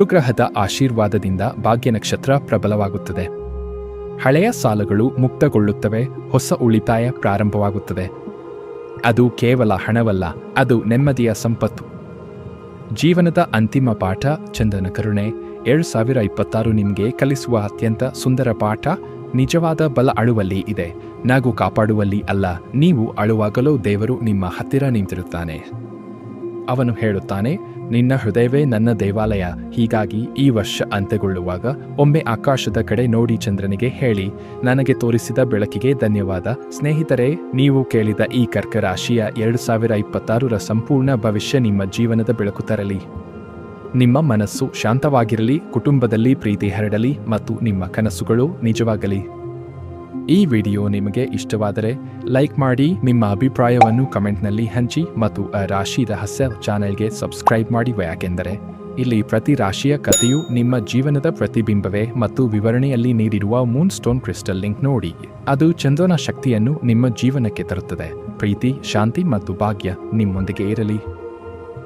ಗುರುಗ್ರಹದ ಆಶೀರ್ವಾದದಿಂದ ಭಾಗ್ಯ ನಕ್ಷತ್ರ ಪ್ರಬಲವಾಗುತ್ತದೆ. ಹಳೆಯ ಸಾಲಗಳು ಮುಕ್ತಗೊಳ್ಳುತ್ತವೆ, ಹೊಸ ಉಳಿತಾಯ ಪ್ರಾರಂಭವಾಗುತ್ತದೆ. ಅದು ಕೇವಲ ಹಣವಲ್ಲ, ಅದು ನೆಮ್ಮದಿಯ ಸಂಪತ್ತು. ಜೀವನದ ಅಂತಿಮ ಪಾಠ, ಚಂದನ ಕರುಣೆ, ಎರಡು ಸಾವಿರ ಇಪ್ಪತ್ತಾರು ನಿಮಗೆ ಕಲಿಸುವ ಅತ್ಯಂತ ಸುಂದರ ಪಾಠ, ನಿಜವಾದ ಬಲ ಅಳುವಲ್ಲಿ ಇದೆ. ನಗು ಕಾಪಾಡುವಲ್ಲಿ ಅಲ್ಲ, ನೀವು ಅಳುವಾಗಲೂ ದೇವರು ನಿಮ್ಮ ಹತ್ತಿರ ನಿಂತಿರುತ್ತಾನೆ. ಅವನು ಹೇಳುತ್ತಾನೆ, ನಿನ್ನ ಹೃದಯವೇ ನನ್ನ ದೇವಾಲಯ. ಹೀಗಾಗಿ ಈ ವರ್ಷ ಅಂತ್ಯಗೊಳ್ಳುವಾಗ ಒಮ್ಮೆ ಆಕಾಶದ ಕಡೆ ನೋಡಿ ಚಂದ್ರನಿಗೆ ಹೇಳಿ, ನನಗೆ ತೋರಿಸಿದ ಬೆಳಕಿಗೆ ಧನ್ಯವಾದ. ಸ್ನೇಹಿತರೆ, ನೀವು ಕೇಳಿದ ಈ ಕರ್ಕ ರಾಶಿಯ ಎರಡು ಸಾವಿರ ಇಪ್ಪತ್ತಾರರ ಸಂಪೂರ್ಣ ಭವಿಷ್ಯ ನಿಮ್ಮ ಜೀವನದ ಬೆಳಕು ತರಲಿ. ನಿಮ್ಮ ಮನಸ್ಸು ಶಾಂತವಾಗಿರಲಿ, ಕುಟುಂಬದಲ್ಲಿ ಪ್ರೀತಿ ಹರಡಲಿ ಮತ್ತು ನಿಮ್ಮ ಕನಸುಗಳು ನಿಜವಾಗಲಿ. ಈ ವಿಡಿಯೋ ನಿಮಗೆ ಇಷ್ಟವಾದರೆ ಲೈಕ್ ಮಾಡಿ ನಿಮ್ಮ ಅಭಿಪ್ರಾಯವನ್ನು ಕಮೆಂಟ್ನಲ್ಲಿ ಹಂಚಿ ಮತ್ತು ರಾಶಿ ರಹಸ್ಯ ಚಾನೆಲ್ಗೆ ಸಬ್ಸ್ಕ್ರೈಬ್ ಮಾಡಿ ಯಾಕೆಂದರೆ ಇಲ್ಲಿ ಪ್ರತಿ ರಾಶಿಯ ಕಥೆಯು ನಿಮ್ಮ ಜೀವನದ ಪ್ರತಿಬಿಂಬವೇ ಮತ್ತು ವಿವರಣೆಯಲ್ಲಿ ನೀಡಿರುವ ಮೂನ್ ಸ್ಟೋನ್ ಕ್ರಿಸ್ಟಲ್ ಲಿಂಕ್ ನೋಡಿ. ಅದು ಚಂದ್ರನ ಶಕ್ತಿಯನ್ನು ನಿಮ್ಮ ಜೀವನಕ್ಕೆ ತರುತ್ತದೆ. ಪ್ರೀತಿ, ಶಾಂತಿ ಮತ್ತು ಭಾಗ್ಯ ನಿಮ್ಮೊಂದಿಗೆ ಇರಲಿ.